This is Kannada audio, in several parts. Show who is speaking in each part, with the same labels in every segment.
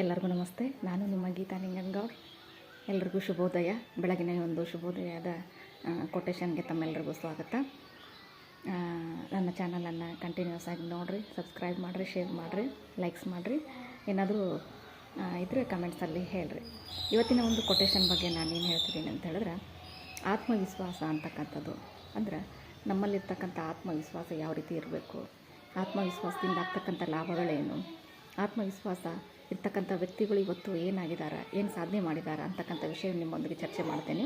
Speaker 1: ಎಲ್ಲರಿಗೂ ನಮಸ್ತೆ. ನಾನು ನಿಮ್ಮ ಗೀತಾ ನಿಂಗನ್ಗೌಡ್. ಎಲ್ರಿಗೂ ಶುಭೋದಯ. ಬೆಳಗಿನ ಒಂದು ಶುಭೋದಯದ ಕೊಟೇಶನ್ಗೆ ತಮ್ಮೆಲ್ಲರಿಗೂ ಸ್ವಾಗತ. ನನ್ನ ಚಾನಲನ್ನು ಕಂಟಿನ್ಯೂಸ್ ಆಗಿ ನೋಡಿರಿ ಸಬ್ಸ್ಕ್ರೈಬ್ ಮಾಡಿರಿ ಶೇರ್ ಮಾಡಿರಿ ಲೈಕ್ಸ್ ಮಾಡಿರಿ. ಏನಾದರೂ ಇದ್ದರೆ ಕಮೆಂಟ್ಸಲ್ಲಿ ಹೇಳ್ರಿ. ಇವತ್ತಿನ ಒಂದು ಕೊಟೇಶನ್ ಬಗ್ಗೆ ನಾನು ಏನು ಹೇಳ್ತಿದ್ದೀನಿ ಅಂತ ಹೇಳಿದ್ರೆ, ಆತ್ಮವಿಶ್ವಾಸ ಅಂತಕ್ಕಂಥದ್ದು. ಅಂದ್ರೆ ನಮ್ಮಲ್ಲಿರ್ತಕ್ಕಂಥ ಆತ್ಮವಿಶ್ವಾಸ ಯಾವ ರೀತಿ ಇರಬೇಕು? ಆತ್ಮವಿಶ್ವಾಸದಿಂದ ಆಗ್ತಕ್ಕಂಥ ಲಾಭಗಳೇನು? ಆತ್ಮವಿಶ್ವಾಸ ಇರ್ತಕ್ಕಂಥ ವ್ಯಕ್ತಿಗಳು ಇವತ್ತು ಏನಾಗಿದ್ದಾರೆ ಏನು ಸಾಧನೆ ಮಾಡಿದ್ದಾರೆ ಅಂತಕ್ಕಂಥ ವಿಷಯ ನಿಮ್ಮೊಂದಿಗೆ ಚರ್ಚೆ ಮಾಡ್ತೇನೆ.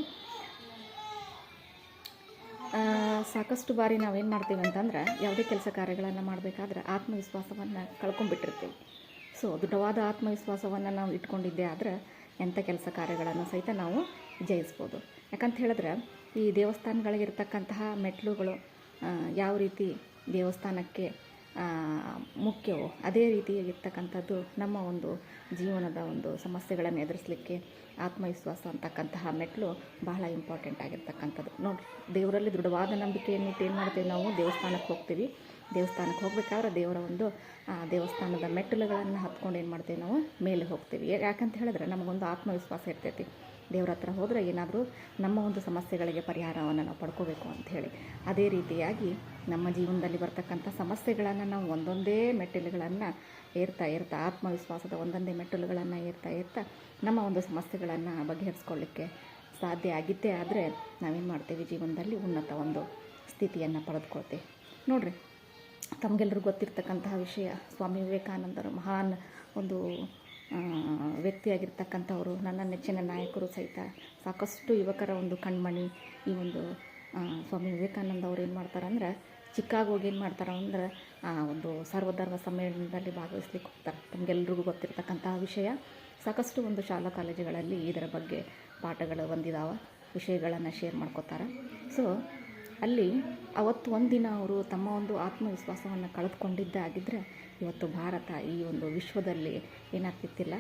Speaker 1: ಸಾಕಷ್ಟು ಬಾರಿ ನಾವೇನು ಮಾಡ್ತೀವಿ ಅಂತಂದ್ರೆ, ಯಾವುದೇ ಕೆಲಸ ಕಾರ್ಯಗಳನ್ನು ಮಾಡಬೇಕಾದ್ರೆ ಆತ್ಮವಿಶ್ವಾಸವನ್ನು ಕಳ್ಕೊಂಡ್ಬಿಟ್ಟಿರ್ತೀವಿ. ಸೊ ದೃಢವಾದ ಆತ್ಮವಿಶ್ವಾಸವನ್ನು ನಾವು ಇಟ್ಕೊಂಡಿದ್ದೇ ಆದರೆ ಎಂಥ ಕೆಲಸ ಕಾರ್ಯಗಳನ್ನು ಸಹಿತ ನಾವು ಜಯಿಸ್ಬೋದು. ಯಾಕಂತ ಹೇಳಿದ್ರೆ, ಈ ದೇವಸ್ಥಾನಗಳಿಗಿರ್ತಕ್ಕಂತಹ ಮೆಟ್ಲುಗಳು ಯಾವ ರೀತಿ ದೇವಸ್ಥಾನಕ್ಕೆ ಮುಖ್ಯವೋ? ಅದೇ ರೀತಿಯಾಗಿರ್ತಕ್ಕಂಥದ್ದು ನಮ್ಮ ಒಂದು ಜೀವನದ ಒಂದು ಸಮಸ್ಯೆಗಳನ್ನು ಎದುರಿಸಲಿಕ್ಕೆ ಆತ್ಮವಿಶ್ವಾಸ ಅಂತಕ್ಕಂತಹ ಮೆಟ್ಲು ಬಹಳ ಇಂಪಾರ್ಟೆಂಟ್ ಆಗಿರ್ತಕ್ಕಂಥದ್ದು. ನೋಡಿ ದೇವರಲ್ಲಿ ದೃಢವಾದ ನಂಬಿಕೆಯನ್ನಿಟ್ಟು ಏನು ಮಾಡ್ತೀವಿ ನಾವು? ದೇವಸ್ಥಾನಕ್ಕೆ ಹೋಗ್ತೀವಿ. ದೇವಸ್ಥಾನಕ್ಕೆ ಹೋಗಬೇಕಾದ್ರೆ ದೇವರ ಒಂದು ದೇವಸ್ಥಾನದ ಮೆಟ್ಟಿಲುಗಳನ್ನು ಹತ್ಕೊಂಡು ಏನು ಮಾಡ್ತೀವಿ ನಾವು? ಮೇಲೆ ಹೋಗ್ತೀವಿ. ಯಾಕಂತ ಹೇಳಿದ್ರೆ ನಮಗೊಂದು ಆತ್ಮವಿಶ್ವಾಸ ಇರ್ತೈತಿ. ದೇವ್ರ ಹತ್ರ ಹೋದರೆ ಏನಾದರೂ ನಮ್ಮ ಒಂದು ಸಮಸ್ಯೆಗಳಿಗೆ ಪರಿಹಾರವನ್ನು ನಾವು ಪಡ್ಕೋಬೇಕು ಅಂತ ಹೇಳಿ. ಅದೇ ರೀತಿಯಾಗಿ ನಮ್ಮ ಜೀವನದಲ್ಲಿ ಬರ್ತಕ್ಕಂಥ ಸಮಸ್ಯೆಗಳನ್ನು ನಾವು ಒಂದೊಂದೇ ಮೆಟ್ಟಿಲುಗಳನ್ನು ಏರ್ತಾ ಏರ್ತಾ, ಆತ್ಮವಿಶ್ವಾಸದ ಒಂದೊಂದೇ ಮೆಟ್ಟಿಲುಗಳನ್ನು ಏರ್ತಾ ಏರ್ತಾ ನಮ್ಮ ಒಂದು ಸಮಸ್ಯೆಗಳನ್ನು ಬಗೆಹರಿಸ್ಕೊಳ್ಳಿಕ್ಕೆ ಸಾಧ್ಯ ಆಗಿದ್ದೇ ಆದರೆ ನಾವೇನು ಮಾಡ್ತೀವಿ? ಜೀವನದಲ್ಲಿ ಉನ್ನತ ಒಂದು ಸ್ಥಿತಿಯನ್ನು ಪಡೆದುಕೊಳ್ತೀವಿ. ನೋಡಿರಿ. ತಮಗೆಲ್ಲರಿಗೂ ಗೊತ್ತಿರ್ತಕ್ಕಂತಹ ವಿಷಯ ಸ್ವಾಮಿ ವಿವೇಕಾನಂದರು ಮಹಾನ್ ಒಂದು ವ್ಯಕ್ತಿಯಾಗಿರ್ತಕ್ಕಂಥವರು, ನನ್ನ ನೆಚ್ಚಿನ ನಾಯಕರು ಸಹಿತ ಸಾಕಷ್ಟು ಯುವಕರ ಒಂದು ಕಣ್ಮಣಿ ಈ ಒಂದು ಸ್ವಾಮಿ ವಿವೇಕಾನಂದ ಅವ್ರು ಏನು ಮಾಡ್ತಾರೆ ಅಂದ್ರೆ ಚಿಕ್ಕಾಗೋಗಿ ಏನು ಮಾಡ್ತಾರೆ ಅಂದ್ರೆ, ಆ, ಒಂದು ಸರ್ವಧರ್ಮ ಸಮ್ಮೇಳನದಲ್ಲಿ ಭಾಗವಹಿಸ್ಲಿಕ್ಕೆ ಹೋಗ್ತಾರೆ. ತಮಗೆಲ್ರಿಗೂ ಗೊತ್ತಿರ್ತಕ್ಕಂತಹ ವಿಷಯ ಸಾಕಷ್ಟು ಒಂದು ಶಾಲಾ ಕಾಲೇಜುಗಳಲ್ಲಿ ಇದರ ಬಗ್ಗೆ ಪಾಠಗಳು ಬಂದಿದಾವೆ, ವಿಷಯಗಳನ್ನು ಶೇರ್ ಮಾಡ್ಕೋತಾರೆ. ಸೊ ಅಲ್ಲಿ ಅವತ್ತು ಒಂದಿನ ಅವರು ತಮ್ಮ ಒಂದು ಆತ್ಮವಿಶ್ವಾಸವನ್ನು ಕಳೆದುಕೊಂಡಿದ್ದಾಗಿದ್ದರೆ ಇವತ್ತು ಭಾರತ ಈ ಒಂದು ವಿಶ್ವದಲ್ಲಿ ಏನಾಗ್ತಿತ್ತಿಲ್ಲ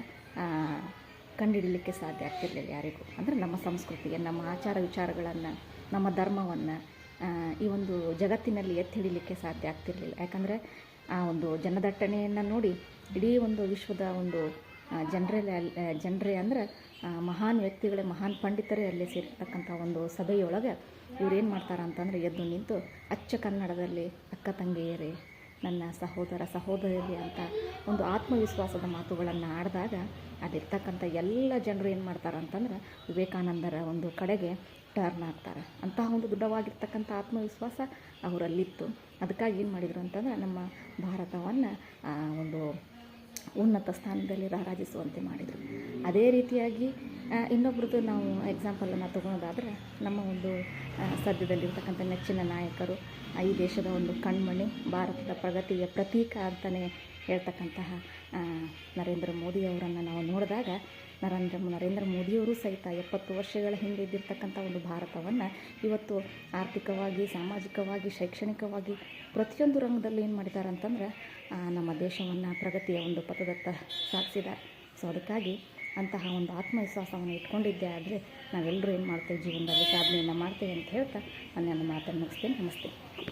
Speaker 1: ಕಂಡುಹಿಡಲಿಕ್ಕೆ ಸಾಧ್ಯ ಆಗ್ತಿರಲಿಲ್ಲ ಯಾರಿಗೂ. ಅಂದರೆ ನಮ್ಮ ಸಂಸ್ಕೃತಿಗೆ, ನಮ್ಮ ಆಚಾರ ವಿಚಾರಗಳನ್ನು, ನಮ್ಮ ಧರ್ಮವನ್ನು ಈ ಒಂದು ಜಗತ್ತಿನಲ್ಲಿ ಎತ್ತಿ ಹಿಡಿಲಿಕ್ಕೆ ಸಾಧ್ಯ ಆಗ್ತಿರಲಿಲ್ಲ. ಯಾಕಂದರೆ ಆ ಒಂದು ಜನದಟ್ಟಣೆಯನ್ನು ನೋಡಿ ಇಡೀ ಒಂದು ವಿಶ್ವದ ಒಂದು ಜನರಲ್ಲೇ ಅಲ್ಲಿ ಜನರೇ ಅಂದರೆ ಮಹಾನ್ ವ್ಯಕ್ತಿಗಳೇ, ಮಹಾನ್ ಪಂಡಿತರೇ ಅಲ್ಲಿ ಸೇರಿರ್ತಕ್ಕಂಥ ಒಂದು ಸಭೆಯೊಳಗೆ ಇವ್ರೇನು ಮಾಡ್ತಾರೆ ಅಂತಂದರೆ ಎದ್ದು ನಿಂತು, ಅಚ್ಚ ಕನ್ನಡದಲ್ಲಿ, ಅಕ್ಕ ತಂಗಿಯರೇ, ನನ್ನ ಸಹೋದರ ಸಹೋದರಿ ಅಂತ ಒಂದು ಆತ್ಮವಿಶ್ವಾಸದ ಮಾತುಗಳನ್ನು ಆಡಿದಾಗ ಅಲ್ಲಿರ್ತಕ್ಕಂಥ ಎಲ್ಲ ಜನರು ಏನು ಮಾಡ್ತಾರೆ ಅಂತಂದ್ರೆ ವಿವೇಕಾನಂದರ ಒಂದು ಕಡೆಗೆ ಟರ್ನ್ ಆಗ್ತಾರೆ. ಅಂತಹ ಒಂದು ದೃಢವಾಗಿರ್ತಕ್ಕಂಥ ಆತ್ಮವಿಶ್ವಾಸ ಅವರಲ್ಲಿತ್ತು. ಅದಕ್ಕಾಗಿ ಏನು ಮಾಡಿದರು ಅಂತಂದ್ರೆ ನಮ್ಮ ಭಾರತವನ್ನು ಒಂದು ಉನ್ನತ ಸ್ಥಾನದಲ್ಲಿ ರಾರಾಜಿಸುವಂತೆ ಮಾಡಿದರು. ಅದೇ ರೀತಿಯಾಗಿ ಇನ್ನೊಬ್ರದ್ದು ನಾವು ಎಕ್ಸಾಂಪಲನ್ನು ತೊಗೊಳೋದಾದರೆ, ನಮ್ಮ ಒಂದು ಸದ್ಯದಲ್ಲಿರ್ತಕ್ಕಂಥ ನೆಚ್ಚಿನ ನಾಯಕರು, ಈ ದೇಶದ ಒಂದು ಕಣ್ಮಣಿ, ಭಾರತದ ಪ್ರಗತಿಯ ಪ್ರತೀಕ ಅಂತಲೇ ಹೇಳ್ತಕ್ಕಂತಹ ನರೇಂದ್ರ ಮೋದಿಯವರನ್ನು ನಾವು ನೋಡಿದಾಗ ನರೇಂದ್ರ ನರೇಂದ್ರ ಮೋದಿಯವರು ಸಹಿತ ಎಪ್ಪತ್ತು ವರ್ಷಗಳ ಹಿಂದೆ ಇದ್ದಿರ್ತಕ್ಕಂಥ ಒಂದು ಭಾರತವನ್ನು ಇವತ್ತು ಆರ್ಥಿಕವಾಗಿ, ಸಾಮಾಜಿಕವಾಗಿ, ಶೈಕ್ಷಣಿಕವಾಗಿ ಪ್ರತಿಯೊಂದು ರಂಗದಲ್ಲೂ ಏನು ಮಾಡಿದ್ದಾರೆ ಅಂತಂದ್ರೆ ನಮ್ಮ ದೇಶವನ್ನು ಪ್ರಗತಿಯ ಒಂದು ಪಥದತ್ತ ಸಾಗಿಸಿದ್ದಾರೆ ಸೊ ಅದಕ್ಕಾಗಿ ಅಂತಹ ಒಂದು ಆತ್ಮವಿಶ್ವಾಸವನ್ನು ಇಟ್ಕೊಂಡಿದ್ದೆ ಆದರೆ ನಾವೆಲ್ಲರೂ ಏನು ಮಾಡ್ತೇವೆ? ಜೀವನದಲ್ಲಿ ಸಾಧನೆಯನ್ನು ಮಾಡ್ತೇವೆ ಅಂತ ಹೇಳ್ತಾ, ನಾನು ನನ್ನ ಮಾತನ್ನು ಮುಗಿಸ್ತೇನೆ. ನಮಸ್ತೆ.